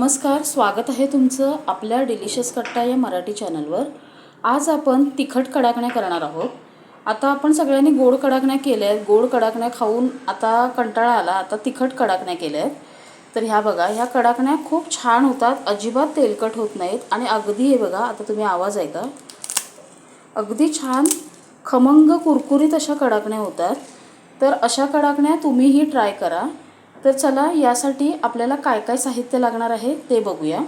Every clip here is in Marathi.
नमस्कार स्वागत आहे तुमचं आपल्या डिलिशियस कट्टा या मराठी चॅनलवर. आज आपण तिखट कडाकण्या करणार आहोत. आता आपण सगळ्यांनी गोड कडाकण्या केल्या आहेत. गोड कडाकण्या खाऊन आता कंटाळा आला. आता तिखट कडाकण्या केल्या आहेत. तर ह्या बघा ह्या कडाकण्या खूप छान होतात. अजिबात तेलकट होत नाहीत. आणि अगदी हे बघा आता तुम्ही आवाज ऐका. अगदी छान खमंग कुरकुरीत अशा कडाकण्या होतात. तर अशा कडाकण्या तुम्हीही ट्राय करा. तर चला यासाठी आपल्याला काय काय साहित्य लागणार आहे ते बघूया.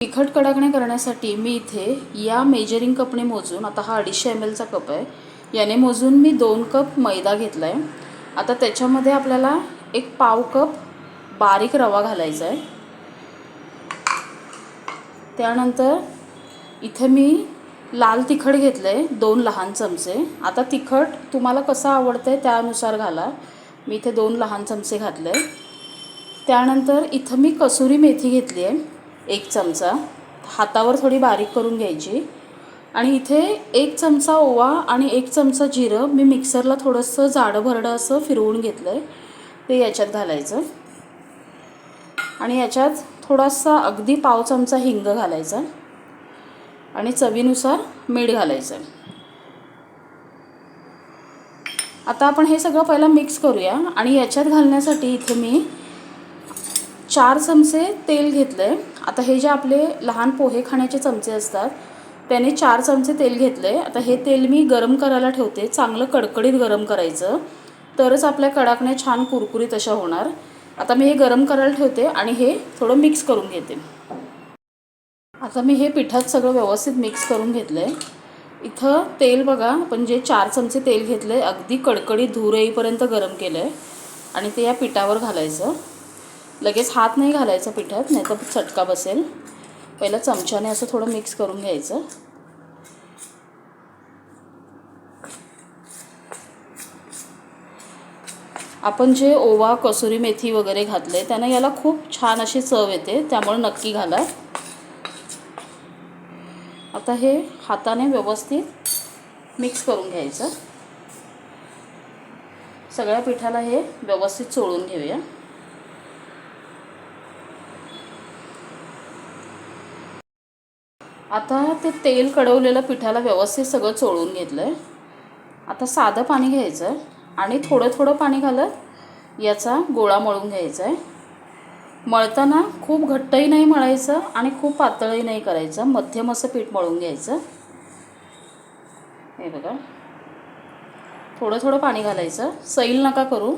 तिखट कडकणे करण्यासाठी मी इथे या मेजरिंग कपने मोजून आता हा अडीचशे एम एलचा कप आहे याने मोजून मी दोन कप मैदा घेतला आहे आता त्याच्यामध्ये आपल्याला एक पाव कप बारीक रवा घालायचा आहे. त्यानंतर इथे मी लाल तिखट घेतलं आहे दोन लहान चमचे. आता तिखट तुम्हाला कसं आवडतं आहे त्यानुसार घाला. मी इथे दोन लहान चमचे घातले. त्यानंतर इथं मी कसुरी मेथी घेतली आहे एक चमचा. हातावर थोडी बारीक करून घ्यायची. आणि इथे एक चमचा ओवा आणि एक चमचा जिरं मी मिक्सरला थोडंसं जाडं भरडं असं फिरवून घेतलं आहे ते याच्यात घालायचं. आणि याच्यात थोडासा अगदी पाव चमचा हिंग घालायचा. आणि चवीनुसार मीठ घालायचं. आता आपण हे सगळं पहिलं मिक्स करूया. आणि याच्यात घालण्यासाठी इथे मी चार चमचे तेल घेतलं आहे आता हे जे आपले लहान पोहे खाण्याचे चमचे असतात त्याने चार चमचे तेल घेतलं आहे आता हे तेल मी गरम करायला ठेवते. चांगलं कडकडीत गरम करायचं. तरच आपल्या कडाकण्या छान कुरकुरीत अशा होणार. आता मी हे गरम करायला ठेवते आणि हे थोडं मिक्स करून घेते. आता मी हे पिठात सगळं व्यवस्थित मिक्स करून घेतलं आहे इथं तेल बघा आपण जे चार चमचे तेल घेतलं आहे अगदी कडकडीत धूर येईपर्यंत गरम केलं आहे आणि ते या पिठावर घालायचं. लगेच हात नाही घालायचा पिठात नाही तर चटका बसेल. पहिलं चमच्याने असं थोडं मिक्स करून घ्यायचं. आपण जे ओवा कसुरी मेथी वगैरे घातले त्यानं याला खूप छान अशी चव येते त्यामुळे नक्की घाला. आता हे हाताने व्यवस्थित मिक्स करून घ्यायचं. सगळ्या पिठाला हे व्यवस्थित चोळून घेऊया. आता ते तेल कडवलेलं पिठाला व्यवस्थित सगळं चोळून घेतलं आहे आता साधं पाणी घ्यायचं आणि थोडं थोडं पाणी घालत याचा गोळा मळून घ्यायचा आहे मळताना खूप घट्टही नाही मळायचं आणि खूप पातळही नाही करायचं. मध्यम असं पीठ मळून घ्यायचं. हे बघा. थोडं थोडं पाणी घालायचं. सैल नका करू.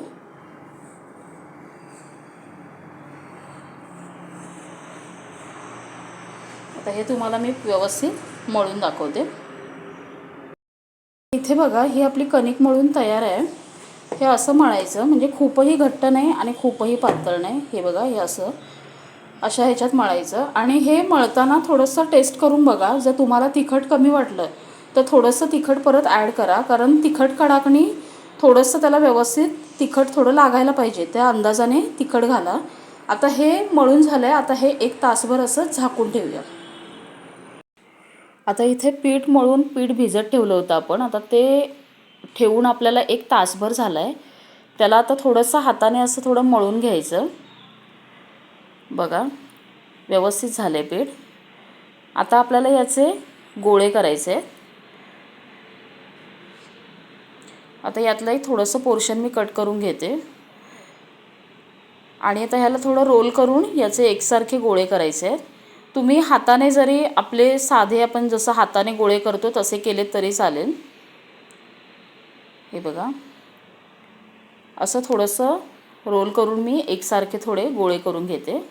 आता हे तुम्हाला मी व्यवस्थित मळून दाखवते. इथे बघा ही आपली कणिक मळून तयार आहे. हे असं मळायचं म्हणजे खूपही घट्ट नाही आणि खूपही पातळ नाही. हे बघा हे असं अशा ह्याच्यात मळायचं आणि हे मळताना थोडंसं टेस्ट करून बघा. जर तुम्हाला तिखट कमी वाटलं तर थोडंसं तिखट परत ॲड करा. कारण तिखट कडाकणी थोडंसं त्याला व्यवस्थित तिखट थोडं लागायला पाहिजे. त्या अंदाजाने तिखट घाला. आता हे मळून झालं आहे आता हे एक तासभर असं झाकून ठेवूया. आता इथे पीठ मळून पीठ भिजत ठेवलं होतं आपण. आता ते ठेवून आपल्याला एक तासभर झाला आहे त्याला आता थोडंसं हाताने असं थोडं मळून घ्यायचं. बघा व्यवस्थित झालं आहे पीठ. आता आपल्याला याचे गोळे करायचे आहेत. आता यातलंही थोडंसं पोर्शन मी कट करून घेते. आणि आता ह्याला थोडं रोल करून याचे एकसारखे गोळे करायचे आहेत. तुम्ही हाताने जरी आपले साधे आपण जसं हाताने गोळे करतो तसे केले तरी चालेल. हे बघा. असं थोडंसं रोल करून मी एकसारखे थोडे गोळे करून घेते.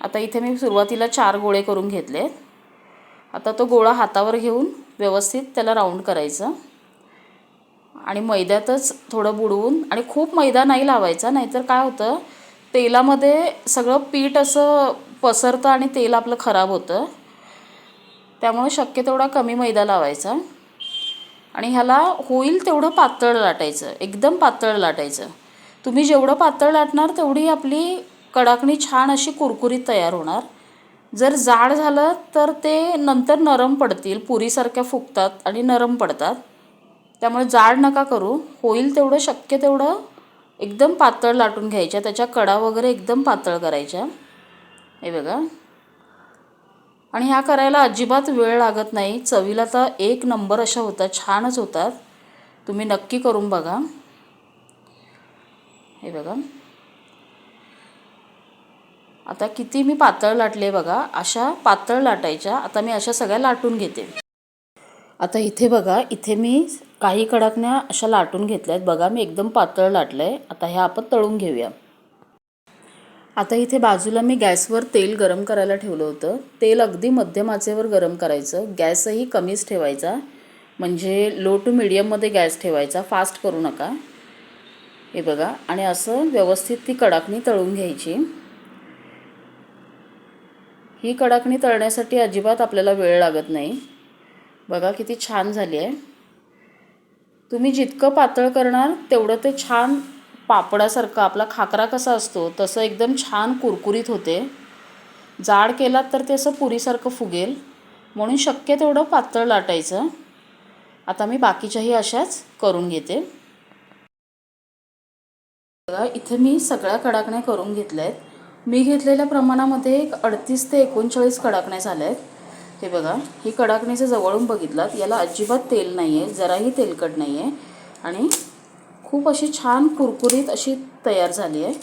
आता इथे मी सुरुवातीला चार गोळे करून घेतले. आता तो गोळा हातावर घेऊन व्यवस्थित त्याला राऊंड करायचं. आणि मैद्यातच थोडं बुडवून आणि खूप मैदा नाही लावायचा नाहीतर काय होतं तेलामध्ये सगळं पीठ असं पसरतं आणि तेल आपलं खराब होतं. त्यामुळे शक्य तेवढा कमी मैदा लावायचा. आणि ह्याला होईल तेवढं पातळ लाटायचं एकदम पातळ लाटायचं. तुम्ही जेवढं पातळ लाटणार तेवढी आपली कडाकणी छान अशी कुरकुरीत तयार होणार. जर जाड झालं तर ते नंतर नरम पडतील पुरीसारख्या फुगतात आणि नरम पडतात. त्यामुळे जाड नका करू. होईल तेवढं शक्य तेवढं. एकदम पातळ लाटून घ्यायच्या त्याच्या कडा वगैरे एकदम पातळ करायच्या. हे बघा. आणि ह्या करायला अजिबात वेळ लागत नाही. चवीला तर एक नंबर अशा होतात छानच होतात. तुम्ही नक्की करून बघा. हे बघा. आता किती मी पातळ लाटले बघा. अशा पातळ लाटायच्या. आता मी अशा सगळ्या लाटून घेते. आता इथे बघा इथे मी काही कडाकण्या अशा लाटून घेतल्या आहेत बघा मी एकदम पातळ लाटलं आहे आता ह्या आपण तळून घेऊया. आता इथे बाजूला मी गॅसवर तेल गरम करायला ठेवलं होतं. तेल अगदी मध्यम आचेवर गरम करायचं. गॅसही कमीच ठेवायचा. म्हणजे लो टू मिडियममध्ये गॅस ठेवायचा. फास्ट करू नका. हे बघा. आणि असं व्यवस्थित ती कडाकणी तळून घ्यायची. ही कडाकणी तळण्यासाठी अजिबात आपल्याला वेळ लागत नाही. बघा किती छान झाली आहे. तुम्ही जितकं पातळ करणार तेवढं ते छान पापडासारखं आपला खाकरा कसा असतो तसं एकदम छान कुरकुरीत होते. जाड केलात तर ते असं पुरीसारखं फुगेल. म्हणून शक्य तेवढं पातळ लाटायचं. आता मी बाकीच्याही अशाच करून घेते. बघा इथे मी सगळ्या कडाकण्या करून घेतल्या आहेत मी घेतलेल्या प्रमाणामध्ये एक अडतीस ते एकोणचाळीस कडाकण्या झाल्या आहेत हे बघा ही कडाकणीचं जवळून बघितलात. याला अजिबात तेल नाही आहे जराही तेलकट नाही आहे आणि खूप अशी छान कुरकुरीत अशी तयार झाली आहे.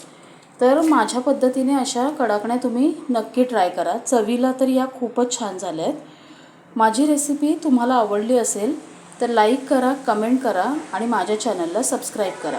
तर माझ्या पद्धतीने अशा कडाकण्या तुम्ही नक्की ट्राय करा. चवीला तर या खूपच छान झाल्या आहेत. माझी रेसिपी तुम्हाला आवडली असेल तर लाईक करा कमेंट करा आणि माझ्या चॅनलला सबस्क्राईब करा.